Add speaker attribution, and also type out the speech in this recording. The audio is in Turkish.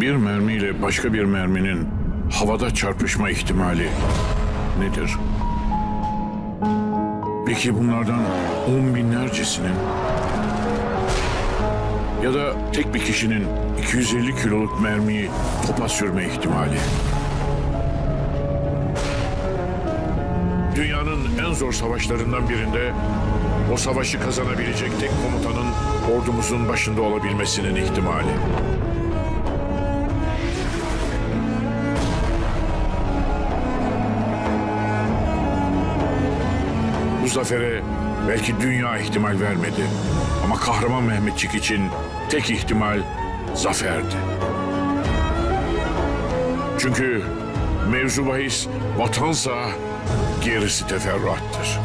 Speaker 1: Bir mermiyle başka bir merminin havada çarpışma ihtimali nedir? Peki bunlardan on binlercesinin ya da tek bir kişinin 250 kiloluk mermiyi topa sürme ihtimali. Dünyanın en zor savaşlarından birinde o savaşı kazanabilecek tek komutanın ordumuzun başında olabilmesinin ihtimali. Bu zafere belki dünya ihtimal vermedi. Ama kahraman Mehmetçik için tek ihtimal zaferdi. Çünkü mevzu bahis vatansa gerisi teferruattır.